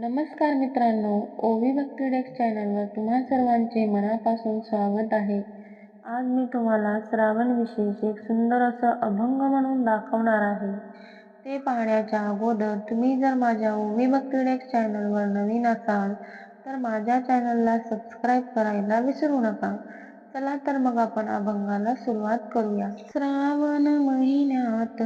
नमस्कार मित्रांनो ओवी भक्ती डेक्स चॅनलवर तुम्हा सर्वांचे मनापासून स्वागत आहे. आज मी तुम्हाला श्रावण विशेष एक सुंदर असं अभंग म्हणून दाखवणार आहे. ते पाहण्याच्या अगोदर तुम्ही जर माझ्या ओवी भक्ती डेक्स चॅनलवर नवीन असाल तर माझ्या चॅनलला सबस्क्राईब करायला विसरू नका. चला तर मग आपण अभंगाला सुरुवात करूया. श्रावण महिन्यात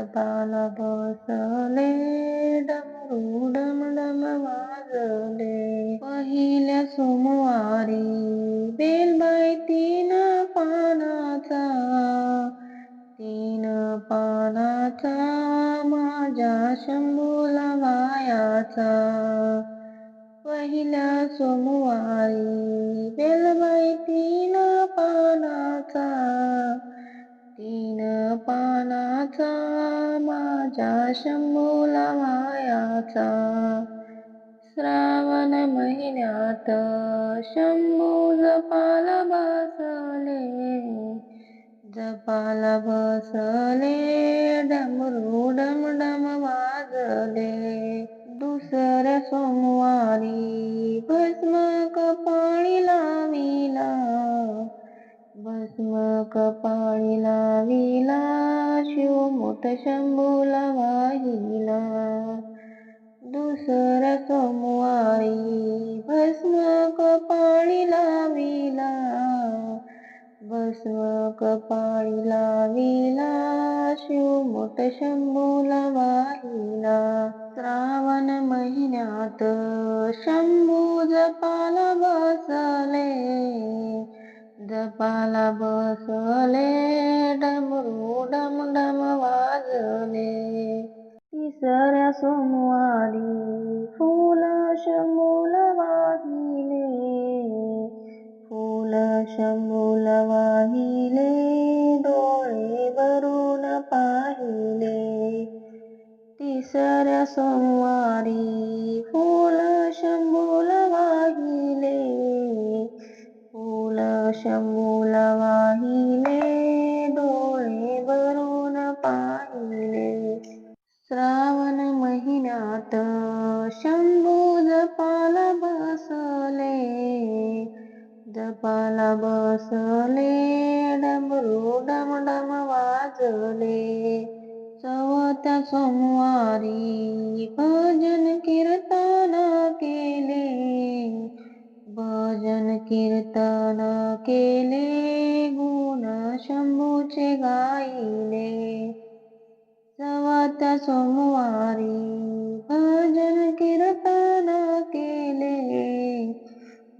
जपाला बसले डमरू डम डम वाजले पहिल्या सोमवारी बेलबाई तीन पानाचा तीन पानाचा माझ्या शंभूला वायाचा पहिल्या सोमवारी बेलबाई तीन माझ्या शंभूला वायाचा श्रावण महिन्यात शंभू जपाला बसले जपाला बसले डमरू डमडम वाजले. दुसऱ्या सोमवारी भस्म कपाळी लाविला भस्म कपाळी लाविला. भक्त शंभूला वाहिला दुसऱ्या सोमवारी भस्म कपाळी लाविला भस्म कपाळी लाविला शिवमुठ शंभूला वाहिला. श्रावण महिन्यात शंभू जपाला बसले जपाला बसले डमरू डम डम वाजले. तिसऱ्या सोमवारी फुल शंभूला वाहिले. फुल शंभूला वाहिले डोळे भरून पाहिले. तिसऱ्या सोमवारी शंभूला वाहिले डोळे भरून पाहिले. श्रावण महिन्यात शंभू जपाला बसले. जपाला बसले डमरू डम डम वाजले. चौथ्या सोमवारी भजन कीर्तन कीर्तन केले गुण शंभूचे गायले। चौथ्या सोमवारी भजन कीर्तन केले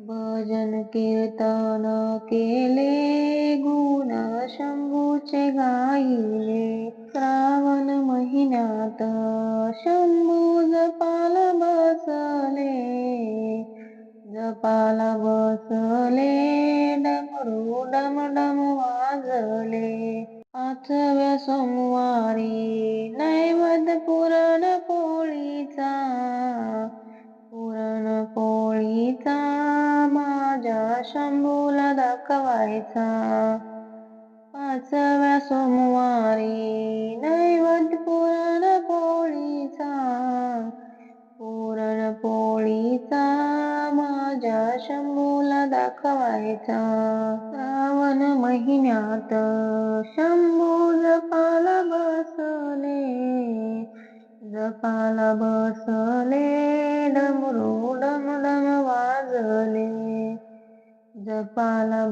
भजन कीर्तन केले गुण शंभूचे गायले। जपाला बसले डमरू डम डम वाजले. पाचव्या सोमवारी नैवद पुरण पोळीचा पुरण पोळीचा माझ्या शंभूला दाखवायचा. पाचव्या सोमवारी नैवद पुरण पोळीचा दाखवायचा श्रावण महिन्यात शंभू जपाला बसले जपाला बसले डमरू डम डम वाजले. जपाला